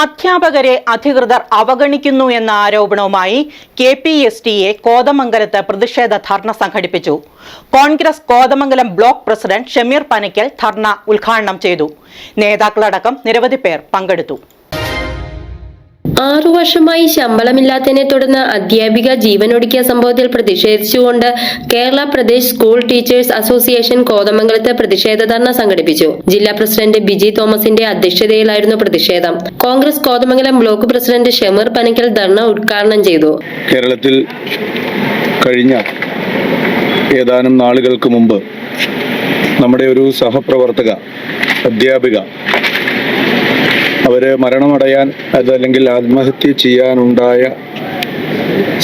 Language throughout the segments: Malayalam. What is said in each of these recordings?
അധ്യാപകരെ അധികൃതർ അവഗണിക്കുന്നു എന്ന ആരോപണവുമായി K P S T A കോതമംഗലത്ത് പ്രതിഷേധ ധർണ സംഘടിപ്പിച്ചു. Congress Kothamangalam block president Shameer Panakkal ധർണ ഉദ്ഘാടനം ചെയ്തു. നേതാക്കളടക്കം നിരവധി പേർ പങ്കെടുത്തു. ആറു വർഷമായി ശമ്പളമില്ലാത്തതിനെ തുടർന്ന് അധ്യാപിക ജീവനൊടുക്കിയ സംഭവത്തിൽ പ്രതിഷേധിച്ചുകൊണ്ട് Kerala Pradesh school teachers association കോതമംഗലത്ത് പ്രതിഷേധ ധർണ സംഘടിപ്പിച്ചു. ജില്ലാ പ്രസിഡന്റ് ബിജി തോമസിന്റെ അധ്യക്ഷതയിലായിരുന്നു പ്രതിഷേധം. Congress Kothamangalam block president Shameer Panakkal ധർണ ഉദ്ഘാടനം ചെയ്തു. കേരളത്തിൽ കഴിഞ്ഞ ഏതാനും നാളുകൾക്ക് മുമ്പ് നമ്മുടെ ഒരു സഹപ്രവർത്തക അധ്യാപിക അവർ മരണമടയാൻ അതല്ലെങ്കിൽ ആത്മഹത്യ ചെയ്യാനുണ്ടായ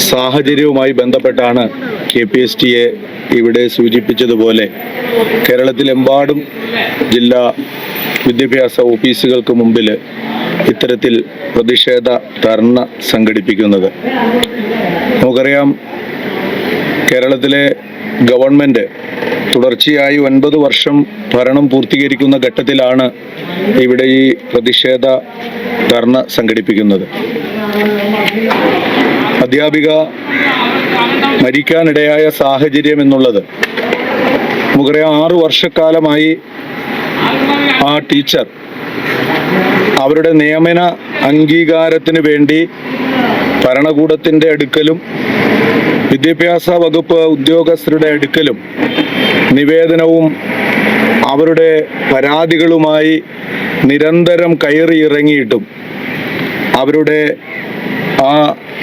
സാഹചര്യവുമായി ബന്ധപ്പെട്ടാണ് കെ പി എസ് ടിയെ ഇവിടെ സൂചിപ്പിച്ചതുപോലെ കേരളത്തിലെമ്പാടും ജില്ലാ വിദ്യാഭ്യാസ ഓഫീസുകൾക്ക് മുമ്പിൽ ഇത്തരത്തിൽ പ്രതിഷേധ ധർണ സംഘടിപ്പിക്കുന്നത്. നമുക്കറിയാം കേരളത്തിലെ ഗവൺമെന്റ് തുടർച്ചയായി ഒൻപത് വർഷം ഭരണം പൂർത്തീകരിക്കുന്ന ഘട്ടത്തിലാണ് ഇവിടെ ഈ പ്രതിഷേധ ധർണ സംഘടിപ്പിക്കുന്നത്. അധ്യാപിക മരിക്കാനിടയായ സാഹചര്യം എന്നുള്ളത് നമുക്കറിയാം ആറു വർഷക്കാലമായി ആ ടീച്ചർ അവരുടെ നിയമന അംഗീകാരത്തിന് വേണ്ടി ഭരണകൂടത്തിന്റെ അടുക്കലും വിദ്യാഭ്യാസ വകുപ്പ് ഉദ്യോഗസ്ഥരുടെ അടുക്കലും നിവേദനവും അവരുടെ പരാതികളുമായി നിരന്തരം കയറി ഇറങ്ങിയിട്ടും അവരുടെ ആ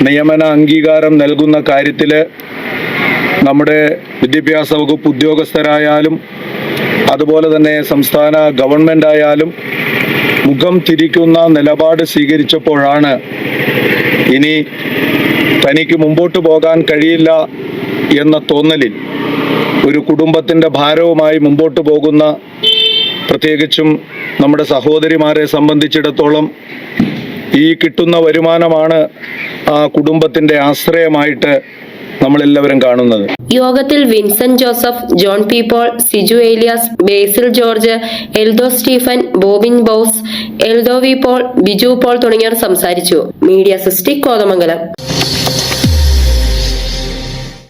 നിയമന അംഗീകാരം നൽകുന്ന കാര്യത്തിൽ നമ്മുടെ വിദ്യാഭ്യാസ വകുപ്പ് ഉദ്യോഗസ്ഥരായാലും അതുപോലെ തന്നെ സംസ്ഥാന ഗവൺമെന്റ് ആയാലും മുഖം തിരിക്കുന്ന നിലപാട് സ്വീകരിച്ചപ്പോഴാണ് ഇനി തനിക്ക് മുമ്പോട്ട് പോകാൻ കഴിയില്ല എന്ന തോന്നലിൽ ഒരു കുടുംബത്തിന്റെ ഭാരവുമായി മുമ്പോട്ട് പോകുന്ന പ്രത്യേകിച്ചും നമ്മുടെ സഹോദരിമാരെ സംബന്ധിച്ചിടത്തോളം ഈ കിട്ടുന്ന വരുമാനമാണ് ആ കുടുംബത്തിന്റെ ആശ്രയമായിട്ട് നമ്മളെല്ലാവരും കാണുന്നത്. യോഗത്തിൽ Vincent Joseph John P Paul Siju Elias Basil George Eldho Stephen Bobin Bose Eldho V Paul Biju Paul തുടങ്ങിയവർ സംസാരിച്ചു. മീഡിയ സിസ്റ്റിക് കോതമംഗലം.